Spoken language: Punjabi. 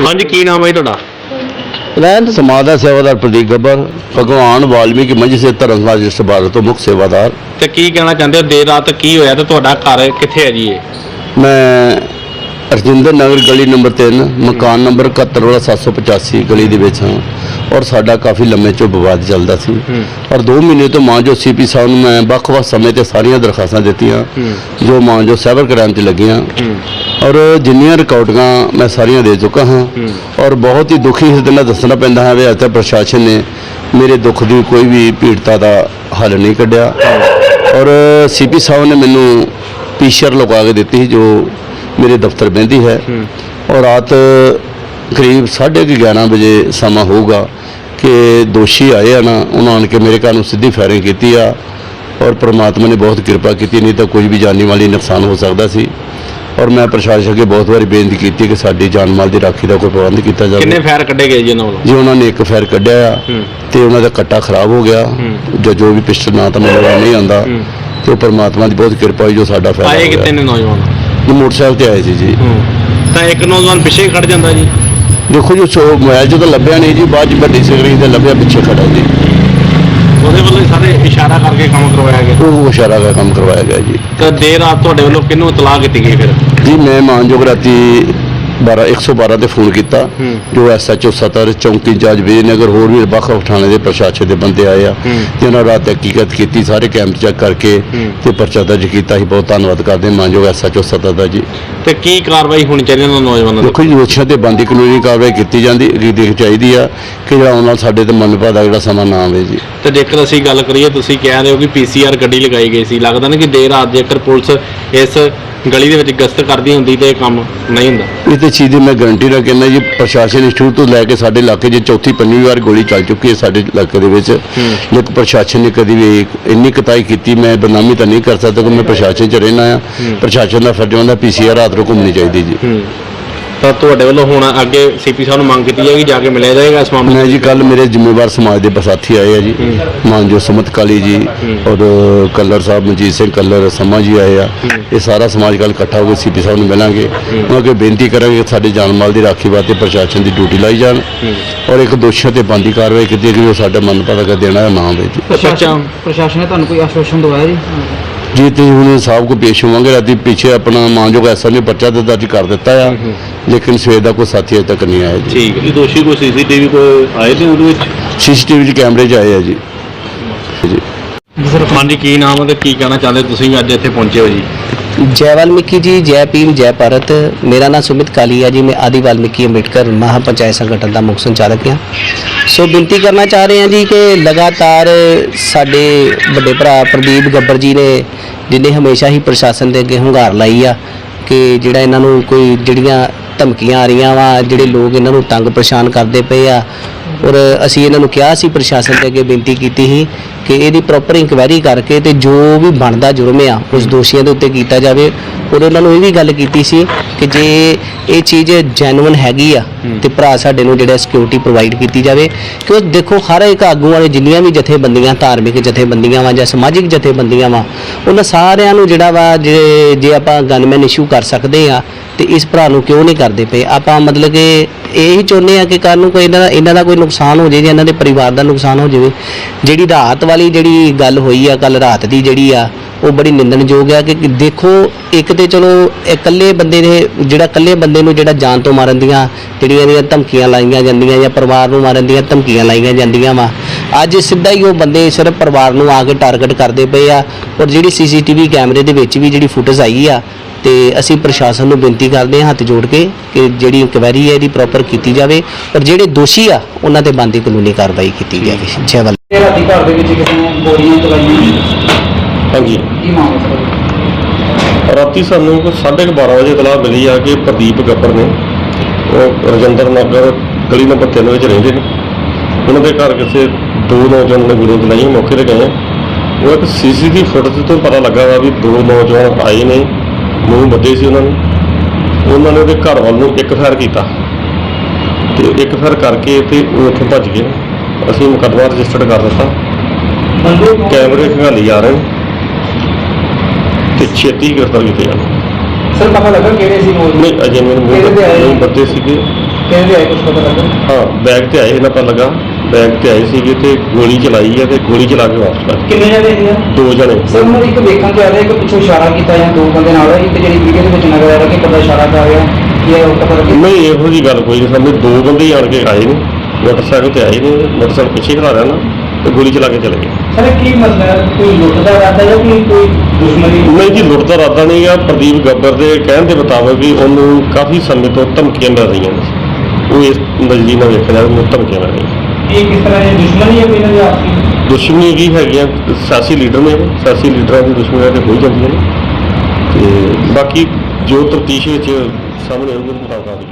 ਹਾਂਜੀ ਕੀ ਨਾਮ ਹੈ ਜੀ ਤੁਹਾਡਾ? ਰਹਿੰਦ ਸਮਾਜ ਦਾ ਸੇਵਾਦਾਰ ਪ੍ਰਦੀਪ ਗੱਬਰ ਭਗਵਾਨ ਵਾਲਮੀਕੀ ਮੰਝ ਸੇ ਜਿਸ ਭਾਰਤ ਤੋਂ ਮੁੱਖ ਸੇਵਾਦਾਰ। ਤੇ ਕੀ ਕਹਿਣਾ ਚਾਹੁੰਦੇ ਹੋ? ਦੇਰ ਰਾਤ ਕੀ ਹੋਇਆ ਤੇ ਤੁਹਾਡਾ ਘਰ ਕਿੱਥੇ ਹੈ ਜੀ ਇਹ? ਮੈਂ ਰਜਿੰਦਰ ਨਗਰ ਗਲੀ ਨੰਬਰ 3 ਮਕਾਨ ਨੰਬਰ 71 ਵਾਲਾ 785 ਗਲੀ ਦੇ ਵਿੱਚ ਹਾਂ। ਔਰ ਸਾਡਾ ਕਾਫੀ ਲੰਮੇ ਚੋਂ ਵਿਵਾਦ ਚੱਲਦਾ ਸੀ। ਔਰ 2 ਮਹੀਨੇ ਤੋਂ ਮਾਂ ਜੋ ਸੀਪੀ ਸਾਹਿਬ ਨੂੰ ਮੈਂ ਵੱਖ-ਵੱਖ ਸਮੇਂ ਤੇ ਸਾਰੀਆਂ ਦਰਖਾਸਤਾਂ ਦਿੱਤੀਆਂ ਜੋ ਮਾਂ ਜੋ ਸਾਈਬਰ ਕ੍ਰਾਈਮ ਤੇ ਲੱਗੀਆਂ। ਔਰ ਜਿੰਨੀਆਂ ਰਿਕਾਰਡਿੰਗਾਂ ਮੈਂ ਸਾਰੀਆਂ ਦੇ ਚੁੱਕਾ ਹਾਂ। ਔਰ ਬਹੁਤ ਹੀ ਦੁਖੀ ਇਸ ਦਿਨ ਦੱਸਣਾ ਪੈਂਦਾ ਹੈ ਵੀ ਅੱਜ ਤੱਕ ਪ੍ਰਸ਼ਾਸਨ ਨੇ ਮੇਰੇ ਦੁੱਖ ਦੀ ਕੋਈ ਵੀ ਪੀੜਤਾ ਦਾ ਹੱਲ ਨਹੀਂ ਕੱਢਿਆ। ਔਰ ਸੀਪੀ ਸਾਹਿਬ ਨੇ ਮੈਨੂੰ ਪੀਸ਼ਰ ਲਗਾ ਕੇ ਦਿੱਤੀ ਜੋ ਮੇਰੇ ਦਫ਼ਤਰ ਬਹਿੰਦੀ ਹੈ ਔਰ ਰਾਤ ਕਰੀਬ 11:30 ਵਜੇ ਸਮਾਂ ਹੋਊਗਾ ਕਿ ਦੋਸ਼ੀ ਆਏ ਆ ਨਾ ਉਹਨਾਂ ਆਣ ਕੇ ਮੇਰੇ ਘਰ ਨੂੰ ਸਿੱਧੀ ਫਾਇਰਿੰਗ ਕੀਤੀ ਆ ਔਰ ਪ੍ਰਮਾਤਮਾ ਨੇ ਬਹੁਤ ਕਿਰਪਾ ਕੀਤੀ ਨਹੀਂ ਤਾਂ ਕੁਝ ਵੀ ਜਾਨੀ ਵਾਲੀ ਨੁਕਸਾਨ ਹੋ ਸਕਦਾ ਸੀ। ਔਰ ਮੈਂ ਪ੍ਰਸ਼ਾਸਨ ਅੱਗੇ ਬਹੁਤ ਵਾਰੀ ਬੇਨਤੀ ਕੀਤੀ ਕਿ ਸਾਡੀ ਜਾਨ ਮਾਲ ਦੀ ਰਾਖੀ ਦਾ ਕੋਈ ਪ੍ਰਬੰਧ ਕੀਤਾ ਜਾਵੇ। ਕਿੰਨੇ ਫਾਇਰ ਕੱਢੇ ਗਏ ਜੀ ਇਹਨਾਂ ਵੱਲੋਂ? ਜੀ ਉਹਨਾਂ ਨੇ ਇੱਕ ਫਾਇਰ ਕੱਢਿਆ ਆ ਤੇ ਉਹਨਾਂ ਦਾ ਕੱਟਾ ਖਰਾਬ ਹੋ ਗਿਆ। ਜੋ ਜੋ ਵੀ ਪਿਸਟਲ ਨਾ ਤਾਂ ਮੈਨੂੰ ਨਹੀਂ ਆਂਦਾ ਤੇ ਉਹ ਪ੍ਰਮਾਤਮਾ ਦੀ ਬਹੁਤ ਕਿਰਪਾ ਹੋਈ ਜੋ ਸਾਡਾ ਫਾਇਦਾ ਆਏ ਕਿਤੇ ਨੇ ਨੌਜਵਾਨ? ਜੀ ਮੋਟਰਸਾਈਕਲ ਤੇ ਆਏ ਸੀ ਜੀ। ਤਾਂ ਇੱਕ ਨੌਜਵਾਨ ਪਿੱਛੇ ਖੜ ਜਾਂਦਾ ਜੀ। ਦੇਖੋ ਜੀ ਸੋ ਮੋਬਾਈਲ ਤਾਂ ਲੱਭਿਆ ਨਹੀਂ ਜੀ ਬਾਅਦ 'ਚ ਵੱਡੀ ਸਕਰੀਨ ਤੇ ਲੱਭਿਆ ਪਿੱਛੇ ਖੜਾ ਜੀ। ਉਹਦੇ ਵੱਲੋਂ ਹੀ ਸਾਰੇ ਇਸ਼ਾਰਾ ਕਰਕੇ ਕੰਮ ਕਰਵਾਇਆ ਗਿਆ। ਉਹ ਇਸ਼ਾਰਾ ਦਾ ਕੰਮ ਕਰਵਾਇਆ ਗਿਆ ਜੀ। ਤਾਂ ਦੇਰ ਰਾਤ ਤੁਹਾਡੇ ਵੱਲੋਂ ਕਿਹਨੂੰ ਇਤਲਾਹ ਕੀਤੀ ਗਈ ਫਿਰ? ਜੀ ਮੈਂ ਮਾਨਯੋਗ ਰਾਤੀ 12 112 ਤੇ ਫੋਨ ਕੀਤਾ ਜੋ ਐਸਐਚਓ ਸਤਰ ਚੌਂਕੀ ਇੰਚਾਰਜ ਵਿਜੇਨਗਰ ਹੋਰ ਵੀ ਵੱਖ ਵੱਖ ਥਾਣੇ ਦੇ ਪ੍ਰਸ਼ਾਸਨ ਦੇ ਬੰਦੇ ਆਏ ਆ ਤੇ ਉਹਨਾਂ ਰਾਤ ਹਕੀਕਤ ਕੀਤੀ ਸਾਰੇ ਕੈਂਪ ਚੈੱਕ ਕਰਕੇ ਤੇ ਪਰਚਾ ਦਰਜ ਕੀਤਾ ਸੀ ਬਹੁਤ ਧੰਨਵਾਦ ਕਰਦੇ ਮਾਨਯੋਗ ਐਸਐਚਓ ਸਤਰ ਦਾ ਜੀ। ਤੇ ਕੀ ਕਾਰਵਾਈ ਹੋਣੀ ਚਾਹੀਦੀ ਇਹਨਾਂ ਨੌਜਵਾਨਾਂ ਦੀ ਦੇਖੋ ਜੀ ਦੋਸ਼ੀਆਂ ਤੇ ਬੰਦੀ ਕਾਨੂੰਨੀ ਕਾਰਵਾਈ ਕੀਤੀ ਜਾਂਦੀ ਦੇਖ ਚਾਹੀਦੀ ਆ ਕਿ ਜਿਹੜਾ ਨਾਲ ਸਾਡੇ ਤੇ ਮਨਪਾ ਦਾ ਜਿਹੜਾ ਸਮਾਂ ਨਾ ਆਵੇ ਜੀ। ਤੇ ਜੇਕਰ ਅਸੀਂ ਗੱਲ ਕਰੀਏ ਤੁਸੀਂ ਕਹਿ ਰਹੇ ਹੋ ਕਿ ਪੀਸੀਆਰ ਗੱਡੀ ਲਗਾਈ ਗਈ ਸੀ ਲੱਗਦਾ ਨਾ ਕਿ ਦੇਰ ਰਾਤ ਜੇਕਰ ਪੁਲਿਸ ਇਸ ਗਲੀ ਦੇ ਵਿੱਚ ਗਸ਼ਤ ਕਰਦੀ ਹੁੰਦੀ ਤੇ ਇਹ ਕੰਮ ਨਹੀਂ ਹੁੰਦਾ। ਇਹ ਤੇ ਚੀਜ਼ ਦੀ ਮੈਂ ਗਰੰਟੀ ਨਾਲ ਕਹਿੰਦਾ ਜੀ ਪ੍ਰਸ਼ਾਸਨ ਸ਼ੁਰੂ ਤੋਂ ਲੈ ਕੇ ਸਾਡੇ ਇਲਾਕੇ 'ਚ ਚੌਥੀ ਪੰਜਵੀਂ ਵਾਰ ਗੋਲੀ ਚੱਲ ਚੁੱਕੀ ਹੈ ਸਾਡੇ ਇਲਾਕੇ ਦੇ ਵਿੱਚ। ਲੇਕਿਨ ਪ੍ਰਸ਼ਾਸਨ ਨੇ ਕਦੀ ਵੀ ਇੰਨੀ ਕਤਾਈ ਕੀਤੀ ਮੈਂ ਬਦਨਾਮੀ ਤਾਂ ਨਹੀਂ ਕਰ ਸਕਦਾ ਕਿ ਮੈਂ ਪ੍ਰਸ਼ਾਸਨ 'ਚ ਰਹਿਣਾ ਆ। ਪ੍ਰਸ਼ਾਸਨ ਦਾ ਫਰਜ਼ ਹੁੰਦਾ ਪੀਸੀਆਰ ਰਾਤ ਨੂੰ ਘੁੰਮਣੀ ਚਾਹੀਦੀ ਜੀ। ਤਾਂ ਤੁਹਾਡੇ ਵੱਲੋਂ ਹੁਣ ਅੱਗੇ ਸੀਪੀ ਸਾਹਿਬ ਨੂੰ ਮੰਗ ਕੀਤੀ ਜਾਏਗੀ ਜਾ ਕੇ ਮਿਲਿਆ ਜਾਏਗਾ ਇਸ ਮਾਮਲੇ ਮੈਂ ਜੀ ਕੱਲ ਮੇਰੇ ਜ਼ਿੰਮੇਵਾਰ ਸਮਾਜ ਦੇ ਬਸਾਥੀ ਆਏ ਆ ਜੀ। ਮਾਨਜੋ ਸੁਮਤ ਕਾਲੀ ਜੀ ਔਰ ਕੱਲਰ ਸਾਹਿਬ ਮਨਜੀਤ ਸਿੰਘ ਕੱਲਰ ਸਮਾ ਜੀ ਆਏ ਆ। ਇਹ ਸਾਰਾ ਸਮਾਜ ਕੱਲ ਇਕੱਠਾ ਹੋ ਕੇ ਸੀਪੀ ਸਾਹਿਬ ਨੂੰ ਮਿਲਾਂਗੇ। ਉਹਨਾਂ ਅੱਗੇ ਬੇਨਤੀ ਕਰਾਂਗੇ ਕਿ ਸਾਡੇ ਜਾਨ ਮਾਲ ਦੀ ਰਾਖੀ ਵਾਸਤੇ ਪ੍ਰਸ਼ਾਸਨ ਦੀ ਡਿਊਟੀ ਲਾਈ ਜਾਣ ਔਰ ਇੱਕ ਦੋਸ਼ੀਆਂ ਤੇ ਬੰਦੀ ਕਾਰਵਾਈ ਕੀਤੀ ਜਾਵੇ ਕਿ ਉਹ ਸਾਡਾ ਮਨ ਪਤਾ ਕਰ ਦੇਣਾ ਨਾ ਹੋਵੇ ਜੀ। ਪ੍ਰਸ਼ਾਸਨ ਪ੍ਰਸ਼ਾਸਨ ਨੇ ਤੁਹਾਨੂੰ ਕੋਈ ਆਸ਼ਵਾਸਨ ਦਵਾਇਆ ਜੀ? ਜੀ ਤੇ ਹੁਣ ਸਾਹਿਬ ਕੋ ਪੇਸ਼ ਹੋਵਾਂਗੇ ਰਾਤੀ ਪਿੱਛੇ ਆਪਣਾ ਮਾਨਯੋਗ ਐਸਾ ਨੇ ਪਰਚਾ ਤਾਂ ਦਰਜ ਕਰ ਦਿੱਤਾ ਆ ਲੇਕਿਨ ਸਵੇਰ ਦਾ ਕੋਈ ਸਾਥੀ ਅਜੇ ਤੱਕ ਨਹੀਂ ਆਇਆ ਜੀ। ਠੀਕ ਹੈ ਦੋਸ਼ੀ ਕੋਈ ਸੀਸੀਟੀਵੀ ਕੋਈ ਆਏ ਨੇ ਉਹਦੇ ਵਿੱਚ? ਸੀਸੀਟੀਵੀ ਦੇ ਕੈਮਰੇ 'ਚ ਆਏ ਆ ਜੀ। ਜੀ ਹਾਂਜੀ ਕੀ ਨਾਮ ਹੈ ਤੇ ਕੀ ਕਹਿਣਾ ਚਾਹੁੰਦੇ ਤੁਸੀਂ ਵੀ ਅੱਜ ਇੱਥੇ ਪਹੁੰਚੇ ਹੋ ਜੀ? ਜੈ ਵਾਲਮੀਕੀ ਜੀ ਜੈ ਭੀਮ ਜੈ ਭਾਰਤ ਮੇਰਾ ਨਾਮ ਸੁਮਿਤ ਕਾਲੀਆ ਜੀ ਮੈਂ ਆਦਿ ਵਾਲਮੀਕੀ ਅੰਬੇਡਕਰ ਮਹਾ ਪੰਚਾਇਤ ਸੰਗਠਨ ਦਾ ਮੁੱਖ ਸੰਚਾਲਕ ਹਾਂ ਸੋ ਬੇਨਤੀ ਕਰਨਾ ਚਾਹ ਰਹੇ ਹਾਂ ਜੀ ਕਿ ਲਗਾਤਾਰ ਸਾਡੇ ਵੱਡੇ ਭਰਾ ਪ੍ਰਦੀਪ ਗੱਬਰ ਜੀ ਨੇ ਜਿਨੇ ਹਮੇਸ਼ਾ ਹੀ ਪ੍ਰਸ਼ਾਸਨ ਦੇ ਅੱਗੇ ਹੁੰਗਾਰ ਲਾਈ ਆ ਕਿ ਜਿਹੜਾ ਇਹਨਾਂ ਨੂੰ ਕੋਈ ਜਿਹੜੀਆਂ ਧਮਕੀਆਂ ਆ ਰਹੀਆਂ ਵਾ ਜਿਹੜੇ ਲੋਕ ਇਹਨਾਂ ਨੂੰ ਤੰਗ ਪਰੇਸ਼ਾਨ ਕਰਦੇ ਪਏ ਆ ਔਰ ਅਸੀਂ ਇਹਨਾਂ ਨੂੰ ਕਿਹਾ ਸੀ ਪ੍ਰਸ਼ਾਸਨ ਦੇ ਅੱਗੇ ਬੇਨਤੀ ਕੀਤੀ ਸੀ ਕਿ ਇਹਦੀ ਪ੍ਰੋਪਰ ਇਨਕੁਆਇਰੀ ਕਰਕੇ ਤੇ ਜੋ ਵੀ ਬਣਦਾ ਜੁਰਮ ਆ ਉਸ ਦੋਸ਼ੀਆਂ ਦੇ ਉੱਤੇ ਕੀਤਾ ਜਾਵੇ। ਔਰ ਉਹਨਾਂ ਨੂੰ ਇਹ ਵੀ ਗੱਲ ਕੀਤੀ ਸੀ ਕਿ ਜੇ ਇਹ ਚੀਜ਼ ਜੈਨੂਇਨ ਹੈਗੀ ਆ ਤੇ ਭਰਾ ਸਾਡੇ ਨੂੰ ਜਿਹੜਾ ਸਿਕਿਉਰਿਟੀ ਪ੍ਰੋਵਾਈਡ ਕੀਤੀ ਜਾਵੇ। ਕਿਉਂ ਦੇਖੋ ਹਰ ਇੱਕ ਆਗੂ ਵਾਲੇ ਜਿੰਨੀਆਂ ਵੀ ਜਥੇਬੰਦੀਆਂ ਧਾਰਮਿਕ ਜਥੇਬੰਦੀਆਂ ਵਾ ਜਾਂ ਸਮਾਜਿਕ ਜਥੇਬੰਦੀਆਂ ਵਾ ਉਹਨਾਂ ਸਾਰਿਆਂ ਨੂੰ ਜਿਹੜਾ ਵਾ ਜੇ ਜੇ ਆਪਾਂ ਗਨਮੈਨ ਇਸ਼ੂ ਕਰ ਸਕਦੇ ਆ ਤੇ ਇਸ ਭਰਾ ਨੂੰ ਕਿਉਂ ਨਹੀਂ ਕਰਦੇ ਪਏ? ਆਪਾਂ ਮਤਲਬ ਕਿ ਇਹ ਹੀ ਚਾਹੁੰਦੇ ਆ ਕਿ ਕੱਲ ਨੂੰ ਕੋਈ ਇਹਨਾਂ ਦਾ ਇਹਨਾਂ ਦਾ ਕੋਈ ਨੁਕਸਾਨ ਹੋ ਜਾਏ ਜਾਂ ਇਹਨਾਂ ਦੇ ਪਰਿਵਾਰ ਦਾ ਨੁਕਸਾਨ ਹੋ ਜਾਵੇ। ਜਿਹੜੀ ਰਾਤ ਵਾਲੀ ਜਿਹੜੀ ਗੱਲ ਹੋਈ ਆ ਕੱਲ ਰਾਤ ਦੀ ਜਿਹੜੀ ਆ, ਉਹ ਬੜੀ ਨਿੰਦਣਯੋਗ ਆ ਕਿ ਦੇਖੋ, ਇੱਕ ਤੇ ਚਲੋ ਇਕੱਲੇ ਬੰਦੇ ਨੇ ਜਿਹੜਾ ਇਕੱਲੇ ਬੰਦੇ ਨੂੰ ਜਿਹੜਾ ਜਾਨ ਤੋਂ ਮਾਰਨ ਦੀਆਂ ਜਿਹੜੀਆਂ ਇਹਦੀਆਂ ਧਮਕੀਆਂ ਲਾਈਆਂ ਜਾਂਦੀਆਂ ਜਾਂ ਪਰਿਵਾਰ ਨੂੰ ਮਾਰਨ ਦੀਆਂ ਧਮਕੀਆਂ ਲਾਈਆਂ ਜਾਂਦੀਆਂ ਵਾ, ਅੱਜ ਸਿੱਧਾ ਹੀ ਉਹ ਬੰਦੇ ਸਿਰਫ ਪਰਿਵਾਰ ਨੂੰ ਆ ਕੇ ਟਾਰਗੇਟ ਕਰਦੇ ਪਏ ਆ ਔਰ ਜਿਹੜੀ ਸੀਸੀਟੀਵੀ ਕੈਮਰੇ ਦੇ ਵਿੱਚ ਵੀ ਜਿਹੜੀ ਫੁਟੇਜ ਆਈ ਆ ਤੇ ਅਸੀਂ ਪ੍ਰਸ਼ਾਸਨ ਨੂੰ ਬੇਨਤੀ ਕਰਦੇ ਹਾਂ ਹੱਥ ਜੋੜ ਕੇ ਕਿ ਜਿਹੜੀ ਇਨਕੁਆਇਰੀ ਹੈ ਇਹਦੀ ਪ੍ਰੋਪਰ ਕੀਤੀ ਜਾਵੇ ਔਰ ਜਿਹੜੇ ਦੋਸ਼ੀ ਆ ਉਹਨਾਂ ਤੇ ਬੰਦੀ ਕਾਨੂੰਨੀ ਕਾਰਵਾਈ ਕੀਤੀ ਜਾਵੇ। ਜੈ ਵੱਲ ਰਾਤੀ ਘਰ ਦੇ ਵਿੱਚ ਕਿਸੇ ਨੇ ਗੋਲੀਆਂ ਚਲਾਈਆਂ ਹਾਂਜੀ। ਕੀ ਮਾਮਲਾ ਸਰ ਰਾਤੀ ਸਾਨੂੰ ਕੋਈ 12:30 ਵਜੇ ਇਤਲਾਹ ਮਿਲੀ ਆ ਕਿ ਪ੍ਰਦੀਪ ਗੱਬਰ ਨੇ ਉਹ ਰਜਿੰਦਰ ਨਗਰ ਗਲੀ ਨੰਬਰ 3 ਵਿੱਚ ਰਹਿੰਦੇ ਨੇ। ਉਹਨਾਂ ਦੇ ਘਰ ਕਿਸੇ ਦੋ ਨੌਜਵਾਨਾਂ ਨੇ ਗੋਲੀਆਂ ਚਲਾਈਆਂ ਮੌਕੇ ਤੇ ਗਏ। ਉਹ ਇੱਕ ਸੀਸੀਟੀਵੀ ਫੁਟੇਜ ਤੋਂ ਪਤਾ ਲੱਗਾ ਵਾ ਵੀ ਦੋ ਨੌਜਵਾਨ ਆਏ ਨੇ। ਮੂੰਹ ਬੱਦੇ ਸੀ ਉਹਨਾਂ ਨੂੰ। ਉਹਨਾਂ ਨੇ ਉਹਦੇ ਘਰ ਵੱਲ ਨੂੰ ਇੱਕ ਫਾਇਰ ਕੀਤਾ ਤੇ ਇੱਕ ਫਾਇਰ ਕਰਕੇ ਤੇ ਉਹ ਉੱਥੋਂ ਭੱਜ ਗਏ। ਅਸੀਂ ਮੁਕੱਦਮਾ ਰਜਿਸਟਰਡ ਕਰ ਦਿੱਤਾ। ਕੈਮਰੇ ਖੰਗਾਲੀ ਆ ਰਹੇ ਨੇ ਤੇ ਛੇਤੀ ਗ੍ਰਿਫਤਾਰ ਕੀਤੇ ਜਾਣ। ਸਰ ਪਤਾ ਲੱਗਾ ਕਿਹੜੇ ਸੀ ਨੌਜਵਾਨ ਨਹੀਂ ਅਜੇ ਮੈਨੂੰ? ਮੂੰਹ ਬੱਦੇ ਸੀਗੇ। ਕਿਹਦੇ ਆਏ ਕੁਝ ਪਤਾ ਲੱਗਾ? ਹਾਂ ਬੈਗ ਤੇ ਆਏ ਇਹਨਾਂ ਪਤਾ ਲੱਗਾ। ਬੈਗ ਤੇ ਆਏ ਸੀਗੇ ਤੇ ਗੋਲੀ ਚਲਾਈ ਹੈ ਤੇ ਗੋਲੀ ਚਲਾ ਕੇ ਵਾਪਸ ਕਰ ਕਿੰਨੇ ਜਣੇ ਸੀ ਦੋ ਜਣੇ। ਸਰ ਦੀ ਇੱਕ ਵੇਖਣ ਚ ਆ ਰਿਹਾ ਕਿ ਪਿੱਛੋਂ ਇਸ਼ਾਰਾ ਕੀਤਾ ਜਾਂ ਦੋ ਬੰਦੇ ਨਾਲ ਇੱਕ ਜਿਹੜੀ ਵੀਡੀਓ ਦੇ ਵਿੱਚ ਨਜ਼ਰ ਆ ਰਿਹਾ ਕਿ ਬੰਦਾ ਇਸ਼ਾਰਾ ਕਰ ਰਿਹਾ ਕਿ ਇਹ ਪਤਾ ਲੱਗੇ ਨਹੀਂ ਇਹੋ ਜੀ ਗੱਲ ਕੋਈ ਨਹੀਂ ਸਾਹਮਣੇ ਦੋ ਬੰਦੇ ਹੀ ਆਣ ਕੇ ਆਏ ਨੇ ਮੋਟਰਸਾਈਕਲ ਤੇ ਆਏ ਨੇ ਮੋਟਰਸਾਈਕਲ ਪਿੱਛੇ ਖੜਾ ਰਿਹਾ ਨਾ ਤੇ ਗੋਲੀ ਚਲਾ ਕੇ ਚਲੇ ਗਏ। ਸਰ ਕੀ ਮਸਲਾ ਹੈ? ਕੋਈ ਲੁੱਟ ਦਾ ਇਰਾਦਾ ਜਾਂ ਕੋਈ ਕੋਈ ਦੁਸ਼ਮਣੀ? ਨਹੀਂ ਜੀ ਲੁੱਟ ਦਾ ਇਰਾਦਾ ਨਹੀਂ ਆ। ਪ੍ਰਦੀਪ ਗੱਬਰ ਦੇ ਕਹਿਣ ਦੇ ਮੁਤਾਬਕ ਵੀ ਉਹਨੂੰ ਕਾਫੀ ਸਮੇਂ ਤੋਂ ਧਮਕੀਆਂ ਮਿਲ ਰਹੀਆਂ ਨੇ। ਉਹ ਇਸ ਨਜ਼ਰੀ ਨਾਲ ਵੇਖਿਆ ਜਾਵੇ ਉਹਨੂੰ ਧਮਕੀਆਂ ਮਿਲ ਰਹੀਆਂ ਇਹ ਕਿਸ ਤਰ੍ਹਾਂ ਦੀ ਦੁਸ਼ਮਣੀ ਹੈ ਇਹਨਾਂ ਦੀ ਆਪਸੀ ਦੁਸ਼ਮਣੀ ਕੀ ਹੈਗੀਆਂ ਸਿਆਸੀ ਲੀਡਰ ਨੇ ਉਹ, ਸਿਆਸੀ ਲੀਡਰਾਂ ਦੀ ਦੁਸ਼ਮਣੀਆਂ ਤੇ ਹੋ ਜਾਂਦੀਆਂ ਨੇ। ਤੇ ਬਾਕੀ ਜੋ ਤਰਤੀਸ਼ ਵਿੱਚ ਸਾਹਮਣੇ ਆਊਗਾ ਮੁਤਾਬਕ ਕਾਰਵਾਈ